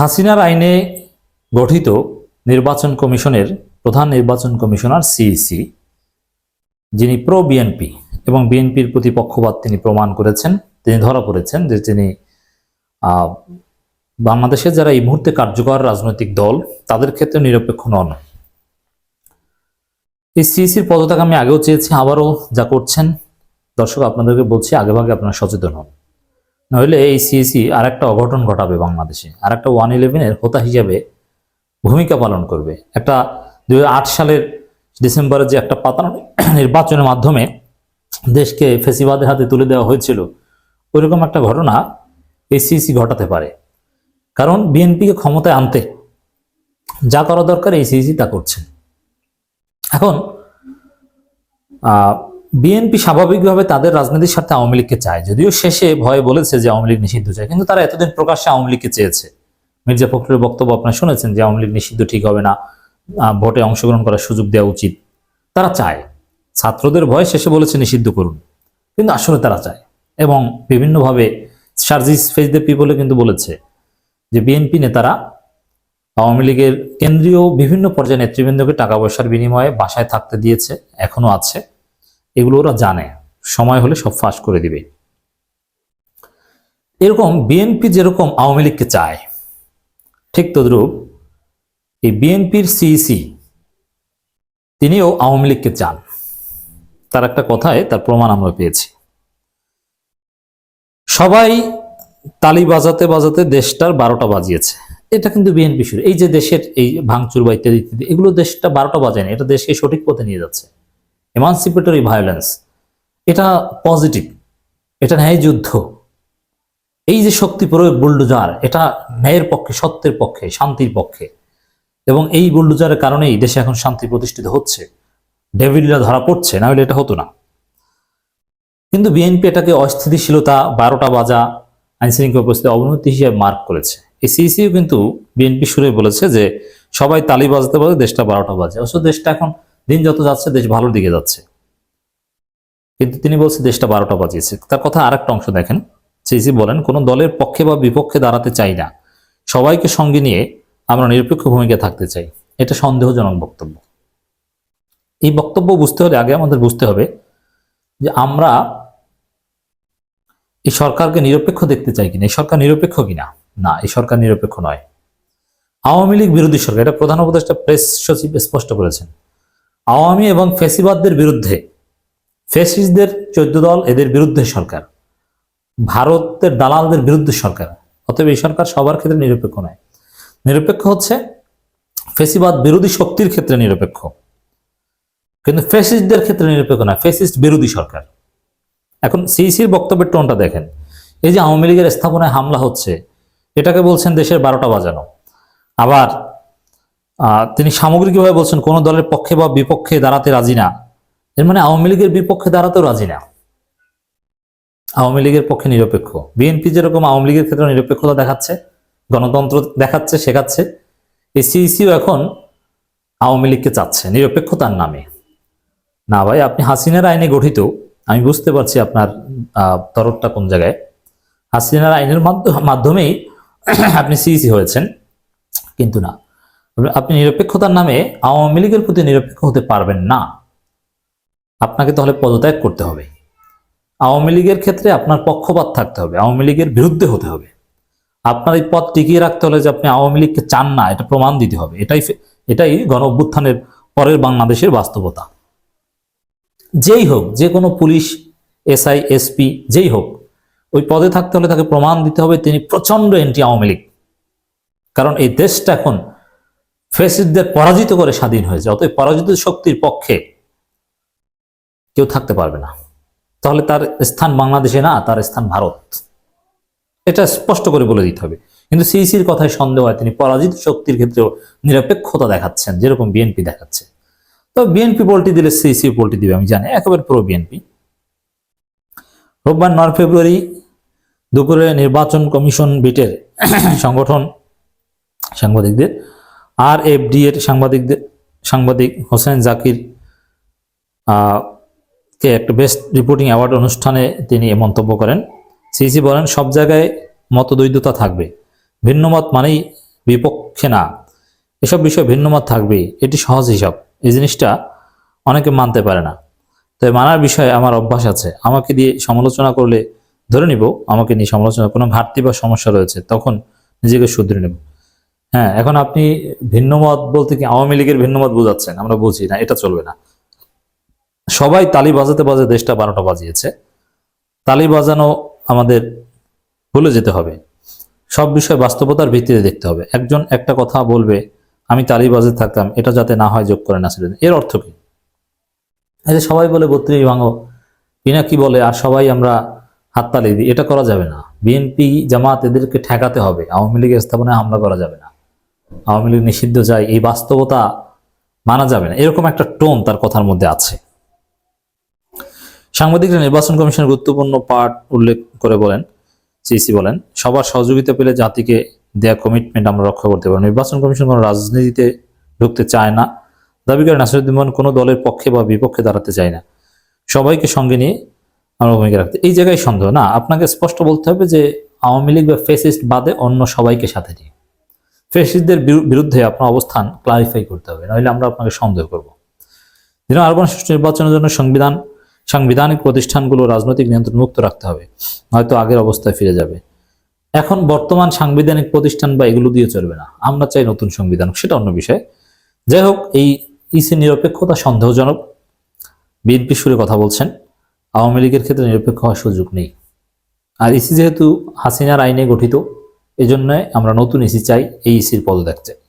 হাসিনার আইনে গঠিত নির্বাচন কমিশনের প্রধান নির্বাচন কমিশনার সিইসি, যিনি প্রো বিএনপি এবং বিএনপির প্রতি পক্ষপাত তিনি প্রমাণ করেছেন, তিনি ধরা পড়েছেন যে তিনি বাংলাদেশের যারা এই মুহূর্তে কার্যকর রাজনৈতিক দল, তাদের ক্ষেত্রে নিরপেক্ষ নন। এই সিইসির পদত্যাগ আমি আগেও চেয়েছি, আবারও যা করছেন, দর্শক আপনাদেরকে বলছি আগেভাগে আপনারা সচেতন হন। নইলে এই সিএসি আর একটা অঘটন ঘটাবে বাংলাদেশে আর একটা ওয়ান ইলেভেনের হোতা হিসাবে ভূমিকা পালন করবে। একটা দু হাজার আট সালের ডিসেম্বরে যে একটা পাতানো নির্বাচনের মাধ্যমে দেশকে ফেসিবাদের হাতে তুলে দেওয়া হয়েছিল, ওইরকম একটা ঘটনা এই সিএসি ঘটাতে পারে। কারণ বিএনপিকে ক্ষমতায় আনতে যা করা দরকার এই সিএসি তা করছে। এখন বিএনপি স্বাভাবিকভাবে তাদের রাজনীতির সাথে আওয়ামী লীগকে চায়। যদিও শেষে ভয়ে বলেছে যে আওয়ামী লীগ নিষিদ্ধ চায়, কিন্তু তারা এতদিন প্রকাশ্যে আওয়ামী লীগকে চেয়েছে। মির্জা ফখরুলের বক্তব্য আপনারা শুনেছেন যে আওয়ামী লীগ নিষিদ্ধ ঠিক হবে না ভোটে অংশগ্রহণ করার সুযোগ দেওয়া উচিত। তারা চায়। ছাত্রদের ভয় শেষে বলেছে নিষিদ্ধ করুন। কিন্তু আসলে তারা চায়। এবং বিভিন্নভাবে সার্জিস ফেস দ্য পিপলে কিন্তু বলেছে যে বিএনপি নেতারা আওয়ামী লীগের কেন্দ্রীয় বিভিন্ন পর্যায়ে নেতৃবৃন্দকে টাকা পয়সার বিনিময়ে বাসায় থাকতে দিয়েছে, এখনও আছে। এগুলো ওরা জানে। সময় হলে সব ফাঁস করে দিবে। এরকম বিএনপি যেরকম আওয়ামী লীগকে চায়, ঠিক তদ্রূপ এই বিএনপির সিইসি তিনিও আওয়ামী লীগকে চান। তার একটা কথায় তার প্রমাণ আমরা পেয়েছি। সবাই তালি বাজাতে বাজাতে দেশটার বারোটা বাজিয়েছে। এটা কিন্তু বিএনপি শুরু। এই যে দেশের এই ভাঙচুর বা ইত্যাদি ইত্যাদি এগুলো দেশটা বারোটা বাজে না এটা দেশকে সঠিক পথে নিয়ে যাচ্ছে। এমানসিপেটরি ভায়োলেন্স এটা পজিটিভ এটা ন্যায় যুদ্ধ। এই যে শক্তি প্রয়োগ বুলডোজার, এটা ন্যায়ের পক্ষে, সত্যের পক্ষে, শান্তির পক্ষে। এবং এই বুলডোজারের কারণেই দেশে এখন শান্তি প্রতিষ্ঠিত হচ্ছে। ডেভিলরা ধরা পড়ছে, না হলে এটা হতো না। কিন্তু বিএনপি এটাকে অস্থিতিশীলতা, বারোটা বাজা আইন শৃঙ্খলা পরিস্থিতি অবনতি হিসেবে মার্ক করেছে। এই সিসিও কিন্তু বিএনপি সুরে বলেছে যে, সবাই তালি বাজাতে বাজে দেশটা বারোটা বাজে। অবশ্য দেশটা এখন দিন যত যাচ্ছে, দেশ ভালোর দিকে যাচ্ছে। কিন্তু তিনি বলছে, দেশটা বারোটা বাজিয়েছে। তার কথা আর একটা অংশ দেখেন। সিসি বলেন, কোন দলের পক্ষে বা বিপক্ষে দাঁড়াতে চাই না। সবাইকে সঙ্গে নিয়ে আমরা নিরপেক্ষ ভূমিকা থাকতে চাই। এটা সন্দেহজনক বক্তব্য। এই বক্তব্য বুঝতে হলে আগে আমাদের বুঝতে হবে যে আমরা এই সরকারকে নিরপেক্ষ দেখতে চাই কিনা। এই সরকার নিরপেক্ষ কিনা? না, এই সরকার নিরপেক্ষ নয়। আওয়ামী লীগ বিরোধী সরকার, এটা প্রধান উপদেষ্টা প্রেস সচিব স্পষ্ট করেছেন। আওয়ামী এবং ফেসিবাদদের বিরুদ্ধে, ফেসিসদের চোদ্দ দল এদের বিরুদ্ধে সরকার, ভারতের দালালদের বিরুদ্ধে সরকার। অতএব এই সরকার সবার ক্ষেত্রে নিরপেক্ষ নয়। নিরপেক্ষ হচ্ছে ফেসিবাদ বিরোধী শক্তির ক্ষেত্রে নিরপেক্ষ। কিন্তু ফেসিস্টদের ক্ষেত্রে নিরপেক্ষ না, ফেসিস্ট বিরোধী সরকার। এখন সিইসির বক্তব্যের টোনটা দেখেন। এই যে আওয়ামী লীগের স্থাপনায় হামলা হচ্ছে, এটাকে বলছেন দেশের বারোটা বাজানো। আবার তিনি সামগ্রিকভাবে বলছেন, কোন দলের পক্ষে বা বিপক্ষে দাঁড়াতে রাজি না। এর মানে আওয়ামী লীগের বিপক্ষে দাঁড়াতেও রাজি না। আওয়ামী লীগের পক্ষে নিরপেক্ষ। বিএনপি যেরকম আওয়ামী লীগের ক্ষেত্রে নিরপেক্ষতা দেখাচ্ছে, গণতন্ত্র দেখাচ্ছে, শেখাচ্ছে, এই সিইসিও এখন আওয়ামী লীগকে চাচ্ছে, নিরপেক্ষতার নামে। না ভাই, আপনি হাসিনার আইনে গঠিত, আমি বুঝতে পারছি আপনার তরফটা কোন জায়গায়। হাসিনার আইনের মাধ্য- মাধ্যমেই আপনি সিইসি হয়েছেন, কিন্তু না। আপনি নিরপেক্ষতার নামে আওয়ামী লীগের প্রতি নিরপেক্ষ হতে পারবেন না। আপনাকে তাহলে পদত্যাগ করতে হবে। আওয়ামী লীগের ক্ষেত্রে আপনার পক্ষপাত থাকতে হবে, আওয়ামী লীগের বিরুদ্ধে হতে হবে। আপনার এই পদ টিকিয়ে রাখতে হলে যে আপনি আওয়ামী লীগকে চান না, এটা প্রমাণ দিতে হবে। এটাই এটাই গণ অভ্যুত্থানের পরের বাংলাদেশের বাস্তবতা। যেই হোক, যে কোনো পুলিশ, এসআই, এসপি, যেই হোক, ওই পদে থাকতে হলে তাকে প্রমাণ দিতে হবে তিনি প্রচণ্ড এন্টি আওয়ামী লীগ। কারণ এই দেশটা এখন ফেসিসদের পরাজিত করে স্বাধীন হয়েছে, অতএব পরাজিত শক্তির পক্ষে কেউ থাকতে পারবে না। তাহলে তার স্থান বাংলাদেশে না, তার স্থান ভারত। এটা স্পষ্ট করে বলে দিতে হবে। কিন্তু সিইসির কথায় সন্দেহ হয়, তিনি পরাজিত শক্তির ক্ষেত্রেও নিরপেক্ষতা দেখাচ্ছেন, যেরকম বিএনপি দেখাচ্ছে। তো বিএনপি পোলটি দিলে সিইসি পোলটি দিবে, আমি জানি, একেবারে পুরো বিএনপি। রোববার নয় ফেব্রুয়ারি দুপুরে নির্বাচন কমিশন বিটের সংগঠন সাংবাদিকদের আর এফডি এর সাংবাদিকদের সাংবাদিক হোসেন জাকির কে একটা বেস্ট রিপোর্টিং অ্যাওয়ার্ড অনুষ্ঠানে তিনি এ মন্তব্য করেন। সিসি বলেন, সব জায়গায় মতদ্বৈধতা থাকবে। ভিন্ন মত মানেই বিপক্ষে না। এসব বিষয়ে ভিন্নমত থাকবেই এটি সহজ হিসাব। এই জিনিসটা অনেকে মানতে পারে না। তাই মানার বিষয়ে আমার অভ্যাস আছে। আমাকে দিয়ে সমালোচনা করলে ধরে নিব, আমাকে নিয়ে সমালোচনা, কোনো ঘাটতি বা সমস্যা রয়েছে, তখন নিজেকে শুধরে নেব। হ্যাঁ এখন আপনি ভিন্নমত বলতে কি আওয়ামী লীগের ভিন্নমত বোঝাচ্ছেন? আমরা বুঝি না, এটা চলবে না। সবাই তালি বাজাতে বাজে দেশটা বারোটা বাজিয়েছে। তালি বাজানো আমাদের ভুলে যেতে হবে। সব বিষয় বাস্তবতার ভিত্তিতে দেখতে হবে। একজন একটা কথা বলবে, আমি তালি বাজে থাকতাম, এটা যাতে না হয় যোগ করে না ছিলেন এর অর্থ কি? যে সবাই বলে বত্রিশ ভাঙো পিনাকি বলে, আর সবাই আমরা হাততালি দিই, এটা করা যাবে না। বিএনপি জামাত এদেরকে ঠেকাতে হবে, আওয়ামী লীগের স্থাপনায় হামলা করা যাবে না। আওয়ামী লীগ নিষিদ্ধ চাই এই বাস্তবতা মানা যাবে না। এরকম একটা টোন তার কথার মধ্যে আছে। সাংবাদিকরা নির্বাচন কমিশনের গুরুত্বপূর্ণ পার্ট উল্লেখ করে বলেন সিসি বলেন, সবার সহযোগিতা পেলে জাতিকে দেয়া কমিটমেন্ট আমরা রক্ষা করতে পারব। নির্বাচন কমিশন কোনো রাজনীতিতে ঢুকতে চায় না। দাবি করে নাসিরুদ্দিন কোনো দলের পক্ষে বা বিপক্ষে দাঁড়াতে চায় না। সবাইকে সঙ্গে নিয়ে আমরা ভূমিকা রাখতে। এই জায়গায় সন্দেহ। না, আপনাকে স্পষ্ট বলতে হবে যে আওয়ামী লীগ বা ফেসিস্ট বাদে অন্য সবাইকে সাথে নিয়ে। ফেসিস্টদের বিরুদ্ধে আপনার অবস্থান ক্লারিফাই করতে হবে নইলে আমরা আপনাকে সন্দেহ করব। দিন আরবান সুষ্ঠু নির্বাচনের জন্য সংবিধান, সাংবিধানিক প্রতিষ্ঠানগুলো রাজনৈতিক নিয়ন্ত্রণ মুক্ত রাখতে হবে হয়তো আগের অবস্থায় ফিরে যাবে। এখন বর্তমান সাংবিধানিক প্রতিষ্ঠান বা এগুলো দিয়ে চলবে না, আমরা চাই নতুন সংবিধান সেটা অন্য বিষয়। যাই হোক, এই ইসি নিরপেক্ষতা সন্দেহজনক, বিএনপি সুরে কথা বলছেন, আওয়ামী লীগের ক্ষেত্রে নিরপেক্ষ হওয়ার সুযোগ নেই। আর ইসি যেহেতু হাসিনার আইনে গঠিত এজন্য আমরা নতুন এসি চাই এই এসির পদত্যাগ চাই।